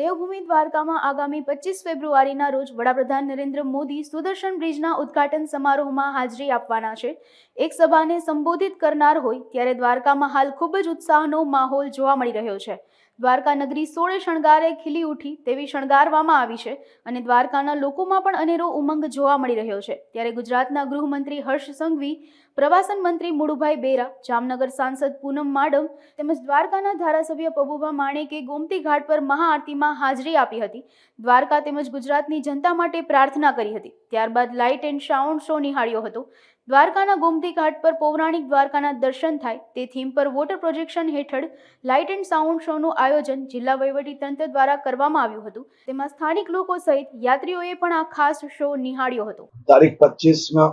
દેવભૂમિ દ્વારકામાં આગામી પચીસ ફેબ્રુઆરીના રોજ વડાપ્રધાન નરેન્દ્ર મોદી સુદર્શન બ્રિજના ઉદ્ઘાટન સમારોહમાં હાજરી આપવાના છે. એક સભાને સંબોધિત કરનાર હોય ત્યારે દ્વારકામાં હાલ ખૂબ જ ઉત્સાહનો માહોલ જોવા મળી રહ્યો છે. દ્વારકા નગરી સોળે શણગારે ખીલી ઉઠી તેવી શણગારવામાં આવી છે અને દ્વારકાના લોકોમાં પણ અનેરો ઉમંગ જોવા મળી રહ્યો છે. ત્યારે ગુજરાતના ગૃહમંત્રી હર્ષ સંઘવી, પ્રવાસન મંત્રી મુળુભાઈ બેરા, જામનગર સાંસદ પૂનમ માડમ તેમજ દ્વારકાના ધારાસભ્ય પબુભા માણેકે ગોમતી ઘાટ પર મહાઆરતીમાં હાજરી આપી હતી. દ્વારકા તેમજ ગુજરાતની જનતા માટે પ્રાર્થના કરી હતી. ત્યારબાદ લાઇટ એન્ડ સાઉન્ડ શો નિહાળ્યો હતો. દ્વારકાના ગોમતી ઘાટ પર પૌરાણિક દ્વારકાના દર્શન થાય તે થીમ પર વોટર પ્રોજેક્શન હેઠળ લાઇટ એન્ડ સાઉન્ડ શોનું આયોજન જિલ્લા વહીવટીતંત્ર દ્વારા કરવામાં આવ્યું હતું. તેમાં સ્થાનિક લોકો સહિત યાત્રીઓએ પણ આ ખાસ શો નિહાળ્યો હતો. તારીખ પચીસમાં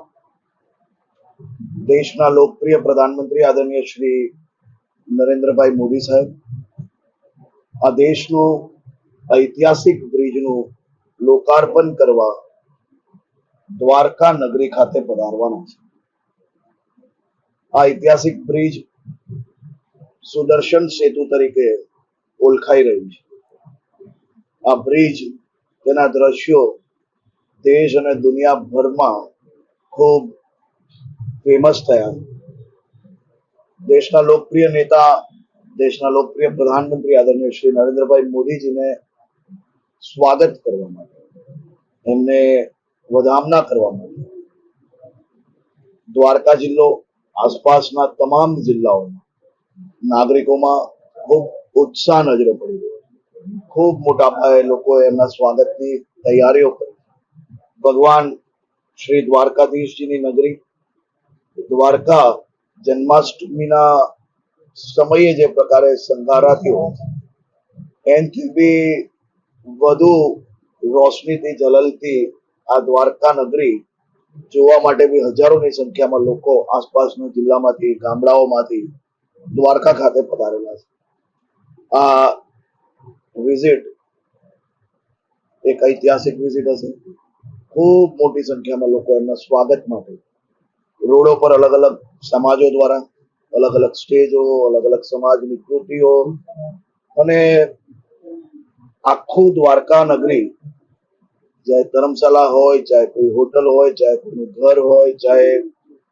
દેશના લોકપ્રિય પ્રધાનમંત્રી આદરણીય શ્રી નરેન્દ્રભાઈ મોદી સાહેબ, આ દેશનું ઐતિહાસિક બ્રિજનું લોકાર્પણ કરવા દ્વારકા નગરી ખાતે પધારવાના છે. ઐતિહાસિક બ્રિજ સુદર્શન સેતુ તરીકે ઓળખાઈ રહ્યું છે. આ બ્રિજ તેના દ્રશ્યો દેશ અને દુનિયાભરમાં ખૂબ ફેમસ થયા દેશના લોકપ્રિય નેતા, દેશના લોકપ્રિય પ્રધાનમંત્રી આદરણીય શ્રી નરેન્દ્રભાઈ મોદીજીને સ્વાગત કરવા માટે, એમને વધામણા કરવા માટે દ્વારકા જિલ્લો આસપાસના તમામ જિલ્લાઓમાં નાગરિકોમાં ખૂબ ઉત્સાહ નજરે પડી રહ્યો ખૂબ મોટા પાયે લોકોએ એમના સ્વાગતની તૈયારીઓ કરી. ભગવાન શ્રી દ્વારકાધીશજીની નગરી, દ્વારકા જન્માષ્ટમીના સમયે જે પ્રકારે સંઘારાતી હોય છે, એનથી બી વધુ રોશનીથી, જલલથી આ દ્વારકા નગરી જોવા માટે બી હજારોની સંખ્યામાં લોકો આસપાસના જિલ્લામાંથી, ગામડાઓમાંથી દ્વારકા ખાતે પધારેલા છે. આ વિઝિટ એક ઐતિહાસિક વિઝિટ હશે. ખૂબ મોટી સંખ્યામાં લોકો એમના સ્વાગત માટે રોડો પર અલગ અલગ સમાજો દ્વારા, અલગ અલગ સ્ટેજો, અલગ અલગ સમાજની કૃતિઓ અને આખું દ્વારકા નગરી ચાહે ધર્મશાળા હોય, ચાહે કોઈ હોટલ હોય, ચાહે કોઈનું ઘર હોય, ચાહે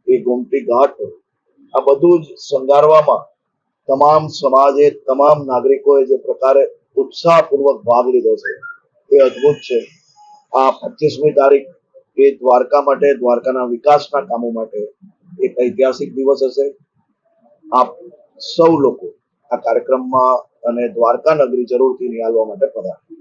એ ગોમતી ઘાટ હોય. આ બધું જ શણગારવામાં તમામ સમાજે, તમામ નાગરિકોએ જે પ્રકારે ઉત્સાહપૂર્વક ભાગ લીધો છે, એ અદ્ભુત છે. આ પચીસમી તારીખ એ દ્વારકા માટે, દ્વારકાના વિકાસના કામો માટે એક ઐતિહાસિક દિવસ હશે. આપ સૌ લોકો આ કાર્યક્રમમાં અને દ્વારકા નગરી જરૂરથી નિહાળવા માટે પધારો.